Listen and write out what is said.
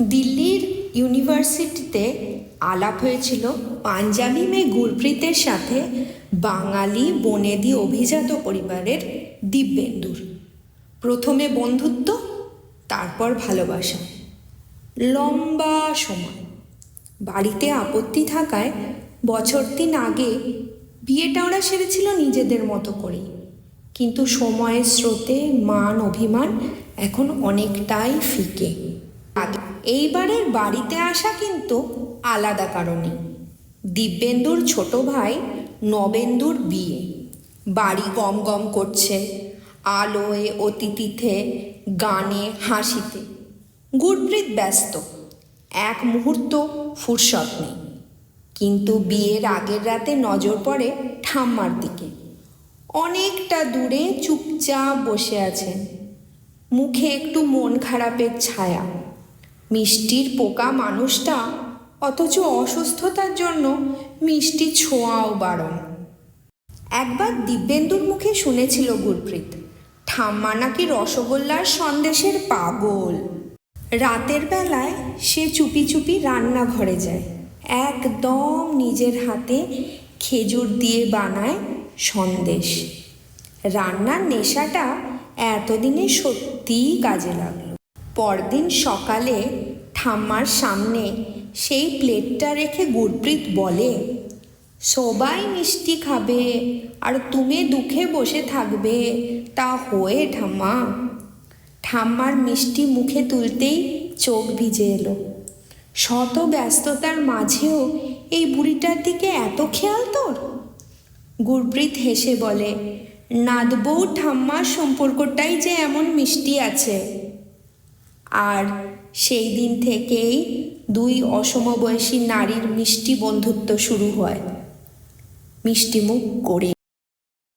দিল্লির ইউনিভার্সিটিতে আলাপ হয়েছিল পাঞ্জাবি মেয়ে গুরপ্রীতের সাথে বাঙালি বনেদি অভিজাত পরিবারের দিব্যেন্দুর। প্রথমে বন্ধুত্ব, তারপর ভালোবাসা। লম্বা সময়। বাড়িতে আপত্তি থাকায় বছর তিন আগে বিয়েটা ওরা সেরেছিল নিজেদের মতো করেই। কিন্তু সময়ের স্রোতে মান, অভিমান এখন অনেকটাই ফিকে। এইবারের বাড়িতে আসা কিন্তু আলাদা কারণে। দিব্যেন্দুর ছোট ভাই নবেন্দুর বিয়ে। বাড়ি গম গম করছে, আলোয়, অতিথিতে, গানে, হাসিতে। গুরপ্রীত ব্যস্ত, এক মুহূর্ত ফুরসত নেই। কিন্তু বিয়ের আগের রাতে নজর পড়ে ঠাম্মার দিকে। অনেকটা দূরে চুপচাপ বসে আছেন। মুখে একটু মন খারাপের ছায়া। মিষ্টির পোকা মানুষটা অথচ অসুস্থতার জন্য মিষ্টি ছোঁয়াও বারণ। একবার দিব্যেন্দুর মুখে শুনেছিল গুরপ্রীত, ঠাম্মা নাকি রসগোল্লার সন্দেশের পাগল। রাতের বেলায় সে চুপি চুপি রান্নাঘরে যায়, একদম নিজের হাতে খেজুর দিয়ে বানায় সন্দেশ। রান্নার নেশাটা এতদিনে সত্যিই কাজে লাগল। পরদিন সকালে ঠাম্মার সামনে সেই প্লেটটা রেখে গুরপ্রীত বলে, সবাই মিষ্টি খাবে আর তুমি দুঃখে বসে থাকবে, তা হয়ে ঠাম্মা। ঠাম্মার মিষ্টি মুখে তুলতেই চোখ ভিজে এলো। শত ব্যস্ততার মাঝেও এই বুড়িটার দিকে এত খেয়াল তোর? গুরপ্রীত হেসে বলে নাদবৌ ঠাম্মার সম্পর্কটাই যে এমন মিষ্টি আছে। আর সেই দিন থেকেই দুই অসমবয়সী নারীর মিষ্টি বন্ধুত্ব শুরু হয়। মিষ্টিমুখ করে।